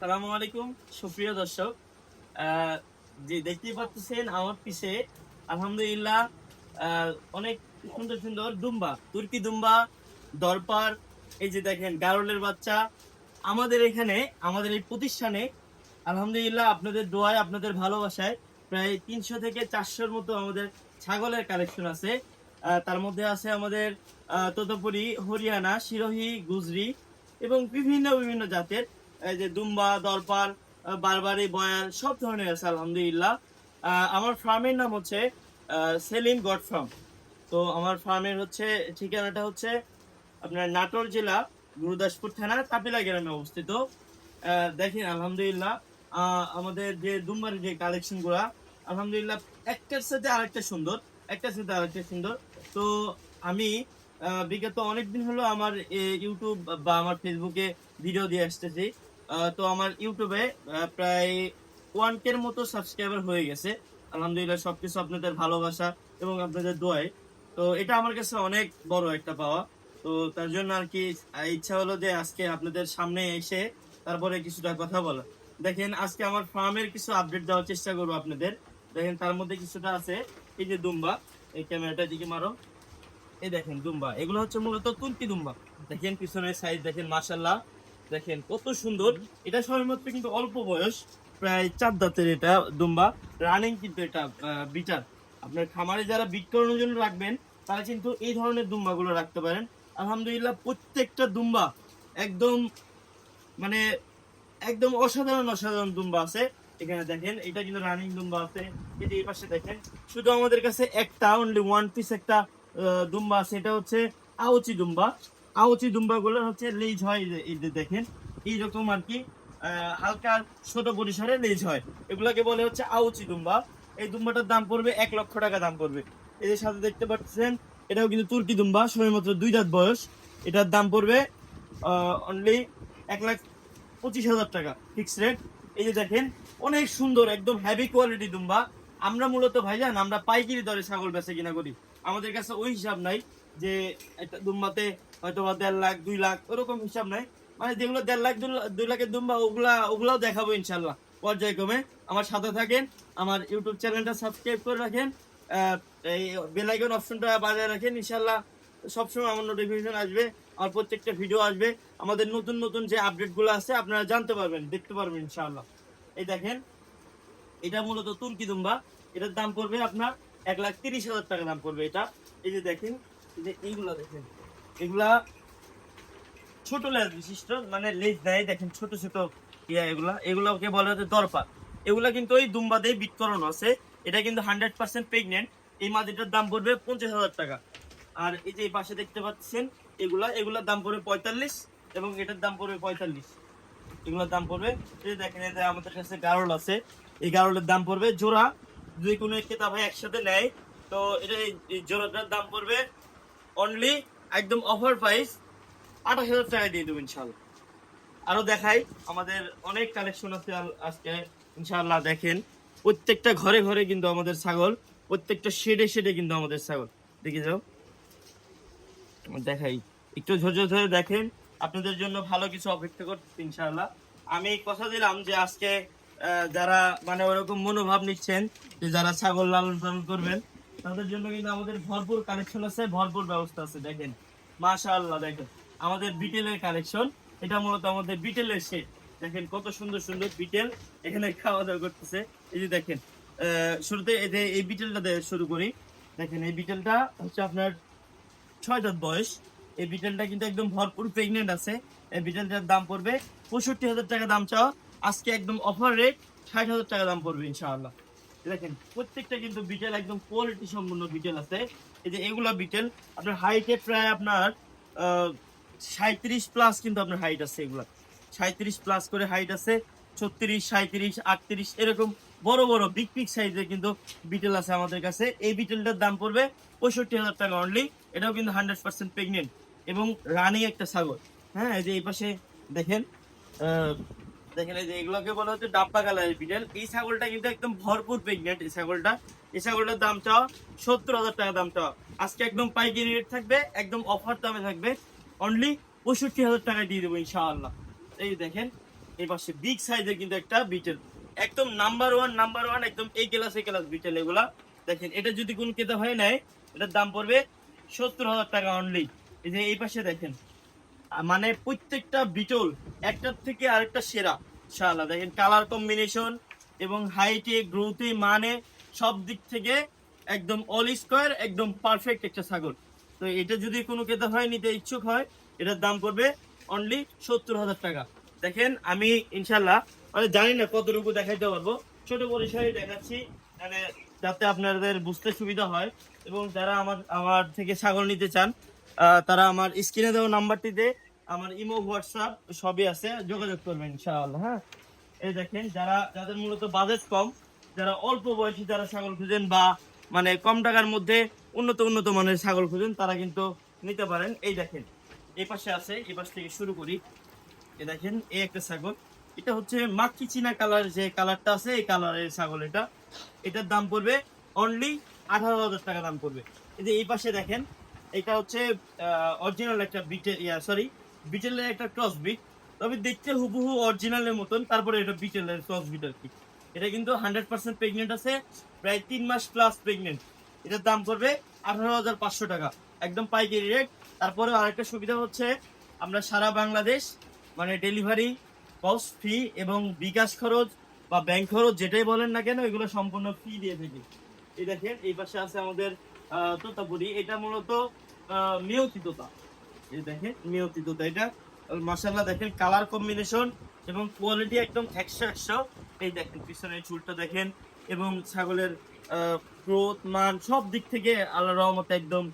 সালামু আলাইকুম, সুপ্রিয় দর্শক। যে দেখতেই পাচ্ছেন আমার পিছে, আলহামদুলিল্লাহ অনেক সুন্দর সুন্দর দুম্বা, তুর্কি দুম্বা, দরপার, এই যে দেখেন, গারলের বাচ্চা। আমাদের এখানে, আমাদের এই প্রতিষ্ঠানে, আলহামদুলিল্লাহ, আপনাদের দোয়ায়, আপনাদের ভালোবাসায় প্রায় তিনশো থেকে চারশোর মতো আমাদের ছাগলের কালেকশন আছে। তার মধ্যে আছে আমাদের তদুপরি হরিয়ানা সিরোহি গুজরি এবং বিভিন্ন বিভিন্ন জাতের এই যে দুম্বা দরপার বারবারি, বয়াল, সব ধরনের আছে, আলহামদুলিল্লাহ। আমার ফার্মের নাম হচ্ছে সেলিম গড ফার্ম। তো আমার ফার্মের হচ্ছে, ঠিকানাটা হচ্ছে আপনার নাটোর জেলা, গুরুদাসপুর থানা কাপিলা গ্রামে অবস্থিত। দেখেন, আলহামদুলিল্লাহ আমাদের যে দুম্বার যে কালেকশনগুলা, আলহামদুলিল্লাহ, একটার সাথে আরেকটা সুন্দর, একটার সাথে আরেকটা সুন্দর। তো আমি বিগত অনেকদিন হলো আমার ইউটিউব বা আমার ফেসবুকে ভিডিও দিয়ে আসতেছি। তো আমার ইউটিউবে প্রায় ওয়ান কের মতো সাবস্ক্রাইবার হয়ে গেছে। আলহামদুলিল্লাহ, সবকিছু আপনাদের ভালোবাসা এবং আপনাদের দোয়ায়। তো এটা আমার কাছে অনেক বড় একটা পাওয়া। তো তার জন্য আর কি ইচ্ছা হলো যে আজকে আপনাদের সামনে এসে তারপরে কিছুটা কথা বলা দেখেন, আজকে আমার ফার্মের কিছু আপডেট দেওয়ার চেষ্টা করব আপনাদের। দেখেন, তার মধ্যে কিছুটা আছে। এই যে দুম্বা, এই ক্যামেরাটা দিকে মারো। এই দেখেন, দুম্বা। এগুলো হচ্ছে মূলত তুর্কি দুম্বা। দেখেন, পিছনের সাইজ দেখেন মাশাল্লাহ দেখেন কত সুন্দর। এটা সবেমাত্র কিন্তু অল্প বয়স, প্রায় চার দাঁতের এটা দুম্বা। রানিং কিন্তু এটা বিচার আপনার খামারে যারা বিট করানোর জন্য রাখবেন, তারা কিন্তু এই ধরনের দুম্বাগুলো রাখতে পারেন। আলহামদুলিল্লাহ, প্রত্যেকটা দুম্বা একদম মানে একদম অসাধারণ অসাধারণ দুম্বা আছে। এখানে দেখেন, এটা কিন্তু রানিং দুম্বা আছে। এটা এই পাশে দেখেন, শুধু আমাদের কাছে একটা অনলি ওয়ান পিস একটা দুম্বা আছে। এটা হচ্ছে আউচি দুম্বা। আউচি দুম্বা গুলো হচ্ছে লেজ হয় এই যে- দেখেন এইরকম আর কি হালকা ছোট পরিসরে লেজ হয়। এগুলোকে বলে হচ্ছে আউচি দুম্বা। এই দুম্বাটার দাম পড়বে এক লক্ষ টাকা দাম পড়বে। এদের সাথে দেখতে পাচ্ছেন, এটাও কিন্তু তুর্কি দুম্বা, সবেমাত্র দুই দাঁত বয়স। এটার দাম পড়বে অনলি এক লাখ পঁচিশ হাজার টাকা ফিক্স রেট এই যে দেখেন, অনেক সুন্দর, একদম হেভি কোয়ালিটি দুম্বা। আমরা মূলত ভাইজান, আমরা পাইকারি দরে ছাগল বেচে কিনা করি। আমাদের কাছে ওই হিসাব নাই। যে একটা দুম্বাতে হয়তো বা দেড় লাখ, দুই লাখ, ওরকম হিসাব নাই। মানে যেগুলো দেড় লাখ, দুই লাখ- দুই লাখের দুম্বা, ওগুলা, ওগুলাও দেখাবো ইনশাল্লাহ পর্যায়ক্রমে। আমার সাথে থাকেন, আমার ইউটিউব চ্যানেলটা সাবস্ক্রাইব করে রাখেন এই বেলাইকন অপশনটা বাজায় রাখেন ইনশাল্লাহ সবসময় আমার নোটিফিকেশন আসবে, আমার প্রত্যেকটা ভিডিও আসবে। আমাদের নতুন নতুন যে আপডেটগুলো আছে, আপনারা জানতে পারবেন, দেখতে পারবেন ইনশাল্লাহ এই দেখেন, এটা মূলত তুর্কি দুম্বা। এটার দাম পড়বে আপনার এক লাখ তিরিশ হাজার টাকা দাম পড়বে এটা। এই যে দেখেন এগুলা ছোট লেজ বিশিষ্ট মানে লেজ দেয় দেখেন ছোট ছোট ইয়া এগুলা। হচ্ছে দরপা। এগুলা কিন্তু ওই আছে। এটা কিন্তু হান্ড্রেড পার্সেন্ট প্রেগনেন্ট এই মাদিটার দাম পড়বে পঞ্চাশ হাজার টাকা। আর এই যে এই পাশে দেখতে পাচ্ছেন, এগুলা, এগুলার দাম পড়বে পঁয়তাল্লিশ এবং এটার দাম পড়বে পঁয়তাল্লিশ। এগুলোর দাম পড়বে, এই দেখেন এতে আমাদের কাছে গারল আছে। এই গারলের দাম পড়বে জোড়া। যদি কোনো একসাথে নেয়, তো এটা এই- এই জোড়াটার দাম পড়বে অনলি একদম অফার প্রাইস আঠাশ হাজার টাকা দিয়ে দেবো ইনশাল্লাহ আরও দেখাই, আমাদের অনেক কালেকশন আছে আজকে ইনশাল্লাহ দেখেন। প্রত্যেকটা ঘরে ঘরে কিন্তু আমাদের ছাগল, প্রত্যেকটা শেডে শেডে কিন্তু আমাদের ছাগল। দেখে যাও। দেখাই। একটু ধৈর্য ধরে দেখেন, আপনাদের জন্য ভালো কিছু অপেক্ষা করতেছি ইনশাআল্লাহ। আমি কথা দিলাম যে আজকে যারা মানে ওরকম মনোভাব নিচ্ছেন, যে যারা ছাগল লালন পালন করবেন তাদের জন্য কিন্তু আমাদের ভরপুর কালেকশন আছে, ভরপুর ব্যবস্থা আছে, দেখেন। মাশাআল্লাহ, দেখেন। আমাদের বিটেলের কালেকশন এটা মূলত আমাদের বিটেলের সেট দেখেন কত সুন্দর সুন্দর বিটেল এখানে খাওয়া দাওয়া করতেছে। এই যে দেখেন শুরুতে এই এই বিটেলটা দিয়ে শুরু করি। দেখেন, এই বিটেলটা হচ্ছে আপনার ছয় দাঁত বয়স। এই বিটেলটা কিন্তু একদম ভরপুর প্রেগনেন্ট আছে। এই বিটেলটার দাম পড়বে পঁয়ষট্টি হাজার টাকা দাম চাওয়া। আজকে একদম অফার রেট ষাট হাজার টাকা দাম পড়বে, ইনশাআল্লাহ। দেখেন, প্রত্যেকটা কিন্তু বিটেল একদম কোয়ালিটি সম্পূর্ণ বিটেল আছে। এই যে এগুলা বিটেল, আপনার হাইটে প্রায় আপনার সাঁত্রিশ প্লাস কিন্তু আপনার হাইট আছে এগুলা। সাঁত্রিশ প্লাস করে হাইট আছে, ছত্রিশ সাঁত্রিশ আটত্রিশ, এরকম বড় বড় বিগ পিক সাইজের কিন্তু বিটেল আছে আমাদের কাছে। এই বিটেলটার দাম পড়বে পঁয়ষট্টি হাজার টাকা অনলি এটাও কিন্তু হান্ড্রেড পার্সেন্ট প্রেগনেন্ট এবং রানিং একটা ছাগল। হ্যাঁ এই যে এই পাশে দেখেন যে এগুলোকে বলা হচ্ছে ডাব্বা কালারের বিটেল এই ছাগলটা কিন্তু একদম ভরপুর প্রেগনেন্ট এই ছাগলটা। এই ছাগলটার দাম চাওয়া সত্তর হাজার টাকা দাম চাওয়া। আজকে একদম পাইকারি রেট থাকবে, একদম অফার দামে থাকবে। অনলি পঁয়ষট্টি হাজার টাকা দিয়ে দেবো ইনশাআল্লাহ। এই দেখেন, এই পাশে বিগ সাইজের কিন্তু একটা বিটেল একদম নাম্বার ওয়ান নাম্বার ওয়ান একদম এই ক্লাস এই ক্লাস বিটেল এগুলা। দেখেন, এটা যদি কোন কেতা হয় নাই এটার দাম পড়বে সত্তর হাজার টাকা অনলি এই যে এই পাশে দেখেন মানে প্রত্যেকটা বিটল, একটার থেকে আরেকটা সেরা। ইনশাআল্লাহ দেখেন কালার কম্বিনেশন এবং হাইটে গ্রোথে মানে সব দিক থেকে একদম অল স্কোয়ার একদম পারফেক্ট একটা ছাগল। তো এটা যদি কোনো ক্রেতা হয় নিতে ইচ্ছুক হয়, এটার দাম পড়বে অনলি সত্তর হাজার টাকা। দেখেন আমি ইনশাল্লাহ মানে জানি না কতটুকু দেখাইতে পারব। ছোট পরিসরে দেখাচ্ছি মানে যাতে আপনাদের বুঝতে সুবিধা হয় এবং যারা আমার আমার থেকে ছাগল নিতে চান তারা আমার স্ক্রিনে দেওয়া নাম্বারটিতে আমার ইমো, হোয়াটসঅ্যাপ, সবই আছে, যোগাযোগ করবেন ইনশাআল্লাহ হ্যাঁ? এই দেখেন, যারা, যাদের মূলত বাজেট কম, যারা অল্প বয়সী, যারা ছাগল খুঁজেন বা মানে কম টাকার মধ্যে উন্নত উন্নত মানের ছাগল খুঁজেন, তারা কিন্তু নিতে পারেন। এই দেখেন, এই পাশে আছে, এই পাশ থেকে শুরু করি। এই দেখেন, এই একটা ছাগল। এটা হচ্ছে মাক্কি চিনা কালার, যে কালারটা আছে, এই কালারের ছাগল এটা। এটার দাম পড়বে অনলি আঠারো হাজার টাকা দাম পড়বে। এই যে এই পাশে দেখেন এটা হচ্ছে অরিজিনাল একটা বিটেল ইয়া সরি বিটেলের একটা ক্রস বিট তবে দেখতে হুবহু অরিজিনালের মতন, তারপরে এটা বিটেলের ক্রস বিট আর কি। এটা কিন্তু হান্ড্রেড পার্সেন্ট প্রেগনেন্ট আছে, প্রায় তিন মাস প্লাস প্রেগনেন্ট এটার দাম পড়বে আঠারো হাজার পাঁচশো টাকা। একদম পাইকারি রেট তারপরে আরেকটা সুবিধা হচ্ছে, আমরা সারা বাংলাদেশ মানে ডেলিভারি পস ফি এবং বিকাশ খরচ বা ব্যাংক খরচ, যেটাই বলেন না কেন, এগুলো সম্পূর্ণ ফ্রি দিয়ে থাকি। এই দেখেন, এই পাশে আছে আমাদের তোতাপুরি এটা মূলত মেয়তি তোতা। এই দেখেন মেয়তি তোতা এটা। মাসাল্লাহ দেখেন কালার কম্বিনেশন এবং কোয়ালিটি একদম একশো একশো। এই দেখেন পিছনের চুলটা দেখেন, এবং ছাগলের গ্রোথ মান সব দিক থেকে আল্লাহ রহমত একদম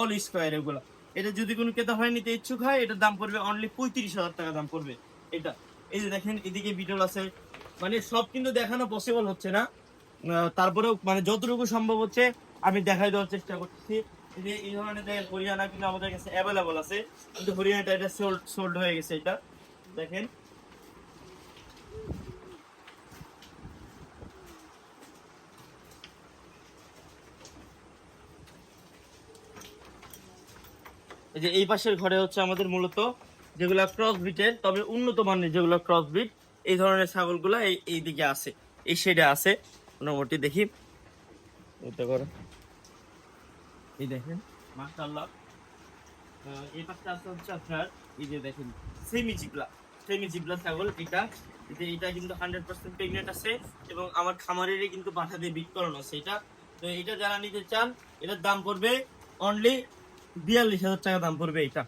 অল স্কোয়ার এগুলো। এটা যদি কোনো ক্রেতা হয় নিতে ইচ্ছুক হয়, এটার দাম পড়বে অনলি পঁয়ত্রিশ হাজার টাকা দাম পড়বে এটা। এই যে দেখেন, এদিকে বিটল আছে। মানে সব কিন্তু দেখানো পসিবল হচ্ছে না। তারপরেও মানে যতটুকু সম্ভব হচ্ছে আমি দেখাই দেওয়ার চেষ্টা করছি যে, এই ধরনের দেখেন হরিয়ানা কিন্তু আমাদের কাছে অ্যাভেলেবল আছে। কিন্তু হরিয়ানাটা এটা সোল্ড সোল্ড হয়ে গেছে এটা। দেখেন। এই যে, এই পাশের ঘরে হচ্ছে আমাদের মূলত যেগুলা ক্রস বিটের তবে উন্নত মানের যেগুলো ক্রস বিট এই ধরনের ছাগলগুলা এই এই দিকে আছে। এই সাইডে আছে। মোটামুটি দেখি। করো এই দেখেন এই পাশটা আছে হচ্ছে আপনার, এই যে দেখেন সেমি জিবলা সেমি জিবলা ছাগল এটা। এটা কিন্তু হান্ড্রেড পার্সেন্ট প্রেগনেন্ট আছে এবং আমার খামারেরই কিন্তু দিয়ে আছে এটা। তো এটা যারা নিতে চান, এটার দাম পড়বে অনলি বিয়াল্লিশ হাজার টাকা দাম পড়বে এটা।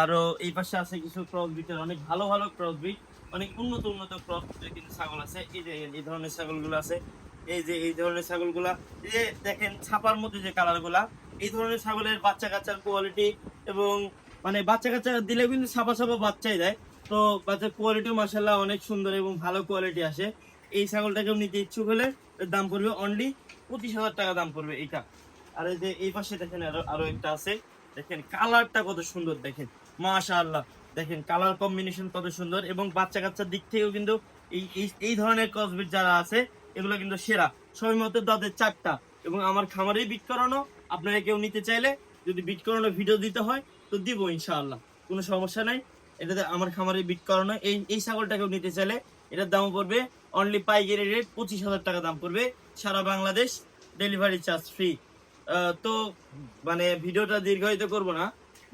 আরও এই পাশে আছে কিছু ক্রস অনেক ভালো ভালো ক্রস বিট অনেক উন্নত উন্নত ক্রস কিন্তু ছাগল আছে। এই যে এই ধরনের ছাগলগুলো আছে এই যে, এই ধরনের ছাগলগুলা, এই যে দেখেন ছাপার মধ্যে যে কালারগুলা এই ধরনের ছাগলের বাচ্চা কাচ্চার কোয়ালিটি এবং মানে বাচ্চা কাচ্চা দিলে কিন্তু ছাপা ছাপা বাচ্চাই দেয়। তো বাচ্চার কোয়ালিটিও মাসাল্লাহ অনেক সুন্দর এবং ভালো কোয়ালিটি আসে। এই ছাগলটাকেও নিতে ইচ্ছুক হলে দাম পড়বে অনলি পঁচিশ হাজার টাকা দাম পড়বে এইটা। আর এই যে, এই পাশে দেখেন আরও আরও একটা আছে। দেখেন কালারটা কত সুন্দর দেখেন। মাশাআল্লাহ, দেখেন কালার কম্বিনেশন কত সুন্দর এবং বাচ্চা কাচ্চার দিক থেকেও কিন্তু এই, এই- এই ধরনের কসবিট যারা আছে এগুলো কিন্তু সেরা। সবাই মতো তাদের চারটা। এবং আমার খামারেই বিট করানো। আপনারা কেউ নিতে চাইলে যদি বিট করানো ভিডিও দিতে হয়, তো দিব ইনশাআল্লাহ। কোনো সমস্যা নাই। এটাতে আমার খামারে বিট করানো। এই এই ছাগলটাকেও নিতে চাইলে এটার দাম পড়বে। অনলি পাইকারি রেট পঁচিশ হাজার টাকা দাম পড়বে। সারা বাংলাদেশ ডেলিভারি চার্জ ফ্রি তো মানে ভিডিওটা দীর্ঘায়িত করব না।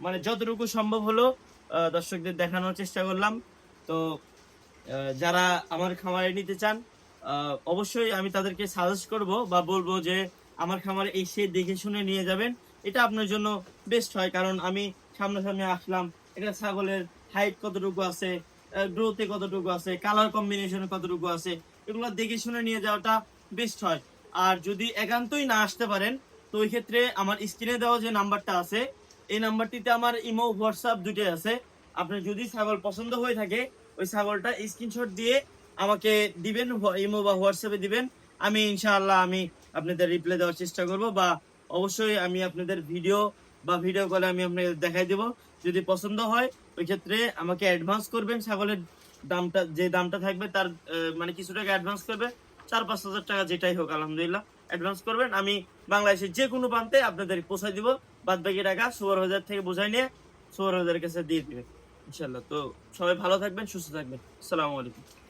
মানে যতটুকু সম্ভব হলো দর্শকদের দেখানোর চেষ্টা করলাম। তো যারা আমার খামারে নিতে চান অবশ্যই আমি তাদেরকে সাজেস্ট করব বা বলব যে আমার খামারে এসে দেখে শুনে নিয়ে যাবেন। এটা আপনার জন্য বেস্ট হয়, কারণ আমি সামনাসামনি আসলাম, এটা ছাগলের হাইট কতটুকু আছে গ্রোথে কতটুকু আছে কালার কম্বিনেশনে কতটুকু আছে, এগুলো দেখে শুনে নিয়ে যাওয়াটা বেস্ট হয়। আর যদি একান্তই না আসতে পারেন, তো ওই ক্ষেত্রে আমার স্ক্রিনে দেওয়া যে নাম্বারটা আছে, এই নাম্বারটিতে আমার ইমো হোয়াটসঅ্যাপ দুটোই আছে। আপনার যদি ছাগল পছন্দ হয়ে থাকে, ওই ছাগলটা স্ক্রিনশট দিয়ে আমাকে দিবেন ইমো বা হোয়াটসঅ্যাপে দিবেন। আমি ইনশাআল্লাহ আমি আপনাদের রিপ্লাই দেওয়ার চেষ্টা করব বা অবশ্যই আমি আপনাদের ভিডিও বা ভিডিও কলে আমি আপনাদের দেখাই দেব। যদি পছন্দ হয়, ওই ক্ষেত্রে আমাকে অ্যাডভান্স করবেন। ছাগলের দামটা, যে দামটা থাকবে তার মানে কিছু টাকা অ্যাডভান্স করবে। চার পাঁচ হাজার টাকা যেটাই হোক, আলহামদুলিল্লাহ অ্যাডভান্স করবেন। আমি বাংলাদেশের যে কোনো প্রান্তে আপনাদের পৌঁছাই দিব। বাদ বাকি টাকা সুপার হাজার থেকে বোঝাই নিয়ে সুপার বাজারের কাছে দিয়ে দিবেন ইনশাল্লাহ তো সবাই ভালো থাকবেন, সুস্থ থাকবেন। আসসালামু আলাইকুম।